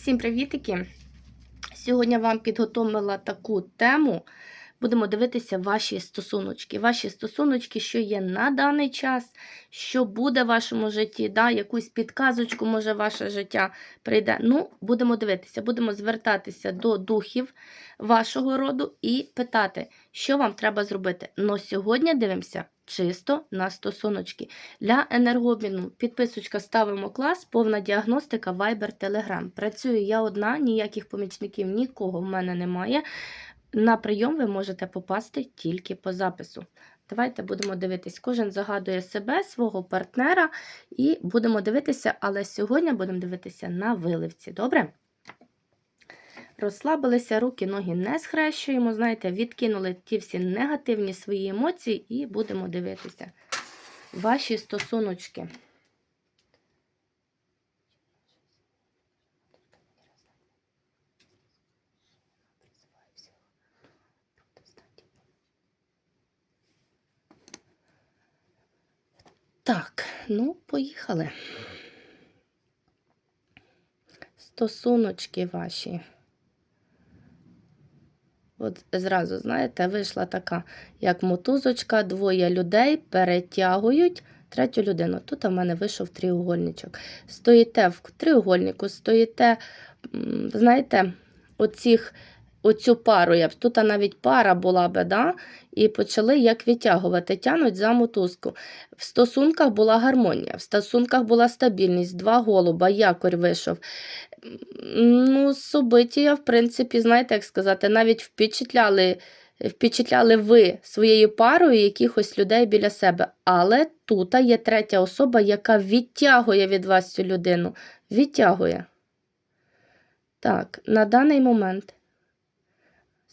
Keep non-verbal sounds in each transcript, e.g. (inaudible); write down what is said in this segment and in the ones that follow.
Всім привітики! Сьогодні вам підготовила таку тему. Будемо дивитися ваші стосуночки. Ваші стосуночки, що є на даний час, що буде в вашому житті, да, якусь підказочку, може, ваше життя прийде. Ну, будемо дивитися, будемо звертатися до духів вашого роду і питати, що вам треба зробити. Но сьогодні дивимося чисто на стосуночки. Для енергообміну підписочка ставимо клас, повна діагностика, Viber, Telegram. Працюю я одна, ніяких помічників нікого в мене немає. На прийом ви можете попасти тільки по запису. Давайте будемо дивитись. Кожен загадує себе, свого партнера, і будемо дивитися, але сьогодні будемо дивитися на виливці. Добре? Розслабилися, руки, ноги не схрещуємо, знаєте, відкинули ті всі негативні свої емоції і будемо дивитися. Ваші стосуночки. Так, ну, поїхали. Стосуночки ваші. От зразу, знаєте, вийшла така, як мотузочка, двоє людей перетягують третю людину. Тут у мене вийшов тріугольничок. Стоїте в тріугольнику, стоїте, знаєте, оцих, оцю пару, я б тут навіть пара була би, да? і почали як відтягувати, тянуть за мотузку. В стосунках була гармонія, в стосунках була стабільність, два голуба, якорь вийшов. Ну, события, в принципі, знаєте, як сказати, навіть впечатляли, впечатляли ви своєю парою якихось людей біля себе. Але тут є третя особа, яка відтягує від вас цю людину. Відтягує. Так, на даний момент.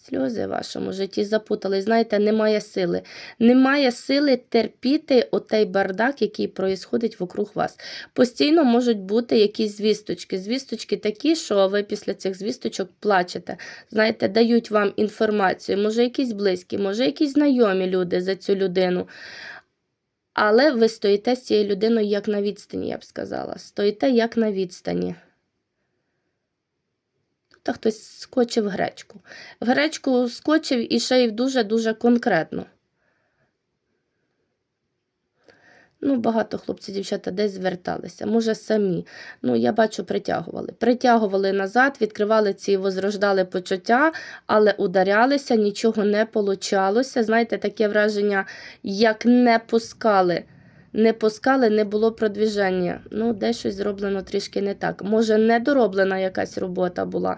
Сльози в вашому житті запутались. Знаєте, немає сили. Немає сили терпіти отей бардак, який проїсходить вокруг вас. Постійно можуть бути якісь звісточки. Звісточки такі, що ви після цих звісточок плачете. Знаєте, дають вам інформацію. Може, якісь близькі, може, якісь знайомі люди за цю людину. Але ви стоїте з цією людиною як на відстані, я б сказала. Стоїте як на відстані. Та хтось скочив в гречку. В гречку скочив і ще й дуже-дуже конкретно. Ну, багато хлопців, дівчата десь зверталися, може, самі. Ну, я бачу, притягували. Притягували назад, відкривали ці, возрождали почуття, але ударялися, нічого не получалося. Знаєте, таке враження, як не пускали. Не пускали, не було продвіження. Ну, десь щось зроблено трішки не так. Може, недороблена якась робота була.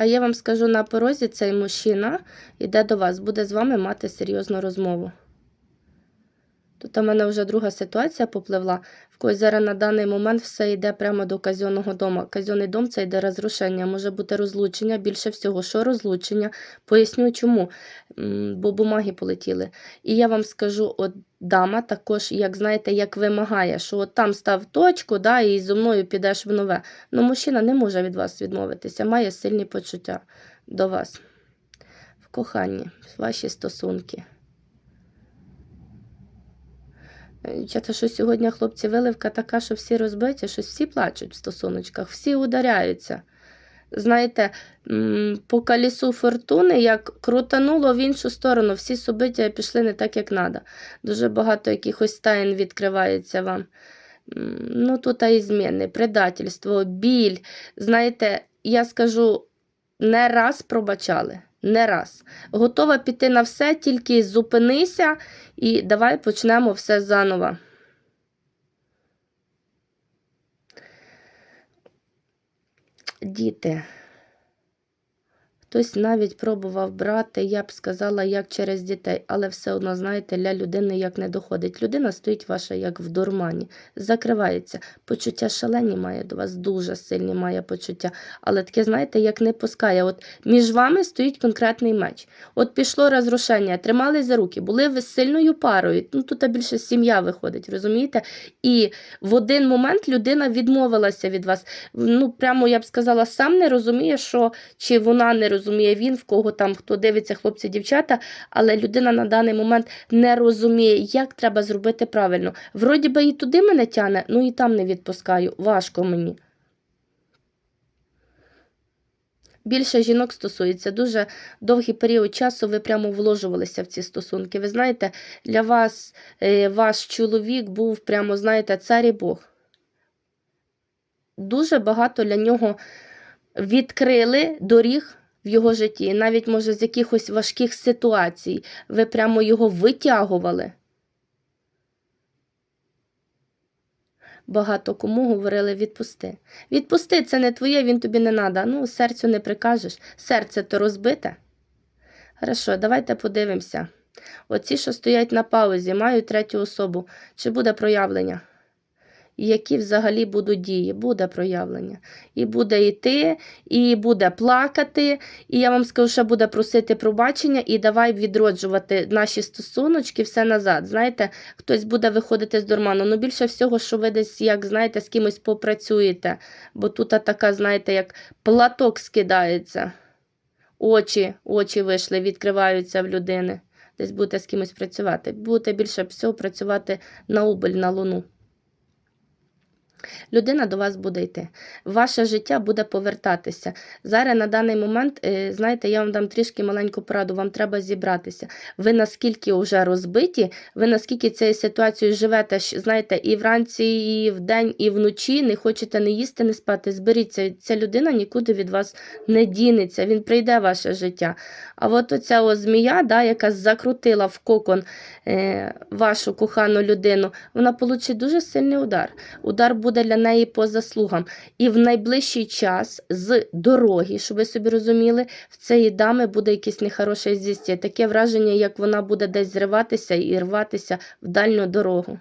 А я вам скажу на порозі, цей мужчина йде до вас, буде з вами мати серйозну розмову. Тут у мене вже друга ситуація попливла. В когось зараз на даний момент все йде прямо до казенного дому. Казенний дом це йде розрушення, може бути розлучення. Більше всього, що розлучення? Поясню чому. Бо бумаги полетіли. І я вам скажу, от дама також, як знаєте, як вимагає, що от там став точку, да, і зі мною підеш в нове. Ну, мужчина не може від вас відмовитися, має сильні почуття до вас. В коханні, в ваші стосунки. Дівчата, що сьогодні хлопці виливка така, що всі розбиті, що всі плачуть в стосуночках, всі ударяються. Знаєте, по колісу фортуни, як крутануло в іншу сторону, всі собиття пішли не так, як треба. Дуже багато якихось таїн відкривається вам. Ну, тут і зміни, предательство, біль. Знаєте, я скажу, не раз пробачали. Не раз. Готова піти на все, тільки зупинися і давай почнемо все заново. Діти. Хтось навіть пробував брати, я б сказала, як через дітей, але все одно, знаєте, для людини як не доходить. Людина стоїть ваша як в дурмані, закривається. Почуття шалені має до вас, дуже сильні має почуття. Але таке, знаєте, як не пускає. От між вами стоїть конкретний меч. От пішло розрушення, тримали за руки, були ви сильною парою. Ну тут більше сім'я виходить, розумієте? І в один момент людина відмовилася від вас. Ну, прямо я б сказала, сам не розуміє, що чи вона не розуміє розуміє він, в кого там хто дивиться, хлопці, дівчата, але людина на даний момент не розуміє, як треба зробити правильно. Вроді би і туди мене тяне, ну і там не відпускаю. Важко мені. Більше жінок стосується дуже довгий період часу. Ви прямо вложувалися в ці стосунки. Ви знаєте, для вас е, ваш чоловік був прямо, знаєте, цар і Бог. Дуже багато для нього відкрили доріг в його житті. Навіть, може, з якихось важких ситуацій. Ви прямо його витягували. Багато кому говорили відпусти. Відпусти, це не твоє, він тобі не надо. Ну, серцю не прикажеш. Серце то розбите. Хорошо, давайте подивимося. Оці, що стоять на паузі, мають третю особу. Чи буде проявлення? І які взагалі будуть дії? Буде проявлення. І буде йти, і буде плакати, і я вам скажу, що буде просити пробачення, і давай відроджувати наші стосуночки все назад. Знаєте, хтось буде виходити з дурману. Ну, більше всього, що ви десь, як знаєте, з кимось попрацюєте, бо тут така, знаєте, як платок скидається. Очі, очі вийшли, відкриваються в людини. Десь будете з кимось працювати. Будете більше всього працювати на убыль, на луну. Людина до вас буде йти. Ваше життя буде повертатися. Зараз на даний момент, е, знаєте, я вам дам трішки маленьку пораду, вам треба зібратися. Ви наскільки вже розбиті, ви наскільки цією ситуацією живете, знаєте, і вранці, і вдень, і вночі, не хочете не їсти, не спати. Зберіться. Ця людина нікуди від вас не дінеться, він прийде в ваше життя. А от оця о змія, да, яка закрутила в кокон е, вашу кохану людину, вона получить дуже сильний удар. Удар буде для неї по заслугам. І в найближчий час з дороги, щоб ви собі розуміли, в цієї дами буде якесь нехороше звістя. Таке враження, як вона буде десь зриватися і рватися в дальню дорогу.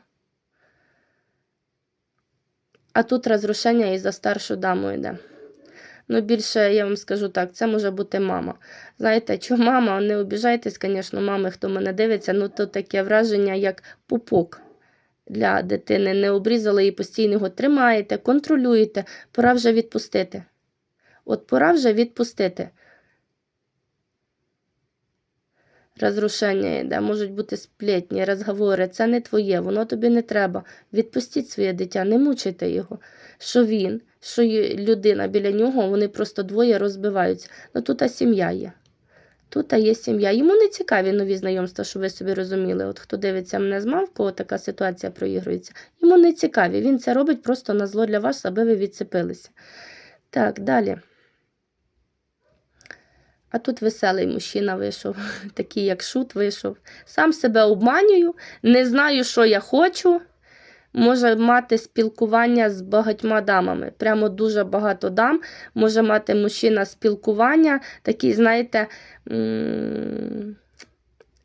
А тут розрушення і за старшу даму йде. Ну, більше я вам скажу так, це може бути мама. Знаєте, що мама, не обіжайтесь, звісно, мами, хто мене дивиться, ну то таке враження, як пупок для дитини. Не обрізали і постійно його тримаєте, контролюєте, пора вже відпустити. От пора вже відпустити. Розрушення йде, можуть бути сплетні, розговори. Це не твоє, воно тобі не треба. Відпустіть своє дитя, не мучайте його. Що він, що людина біля нього, вони просто двоє розбиваються. Ну тут а сім'я є. Тут є сім'я. Йому не цікаві нові знайомства, щоб ви собі розуміли. От хто дивиться мене з мав, кого така ситуація проігрується, йому не цікаві. Він це робить просто на зло для вас, аби ви відцепилися. Так, далі. А тут веселий мужчина вийшов, (laughs) такий як шут вийшов. Сам себе обманюю, не знаю, що я хочу. Може мати спілкування з багатьма дамами. Прямо дуже багато дам. Може мати мужчина спілкування, такий, знаєте,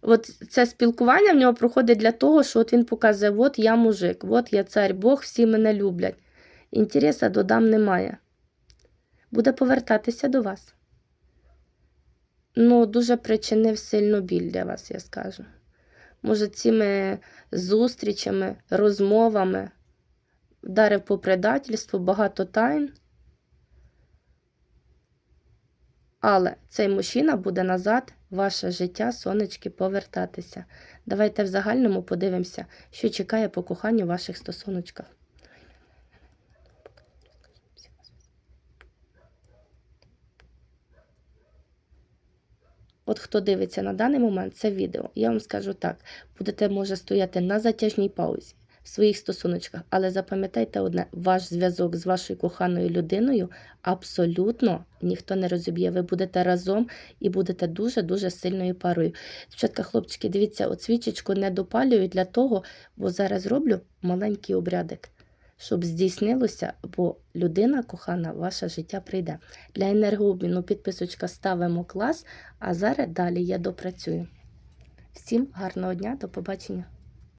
от це спілкування в нього проходить для того, що от він показує, от я мужик, от я цар Бог, всі мене люблять. Інтереса до дам немає. Буде повертатися до вас ну, дуже причинив сильну біль для вас, я скажу. Може, цими зустрічами, розмовами вдарив по предательству багато тайн. Але цей мужчина буде назад ваше життя, сонечки, повертатися. Давайте в загальному подивимося, що чекає по коханню ваших стосуночках. От хто дивиться на даний момент це відео, я вам скажу так: будете, може, стояти на затяжній паузі в своїх стосуночках, але запам'ятайте одне: ваш зв'язок з вашою коханою людиною абсолютно ніхто не розіб'є. Ви будете разом і будете дуже-дуже сильною парою. Дівчатка, хлопчики, дивіться, от свічечку не допалюю для того, бо зараз роблю маленький обрядик. Щоб здійснилося, бо людина кохана, ваше життя прийде. Для енергообміну підписочка ставимо клас, а зараз далі я допрацюю. Всім гарного дня, до побачення!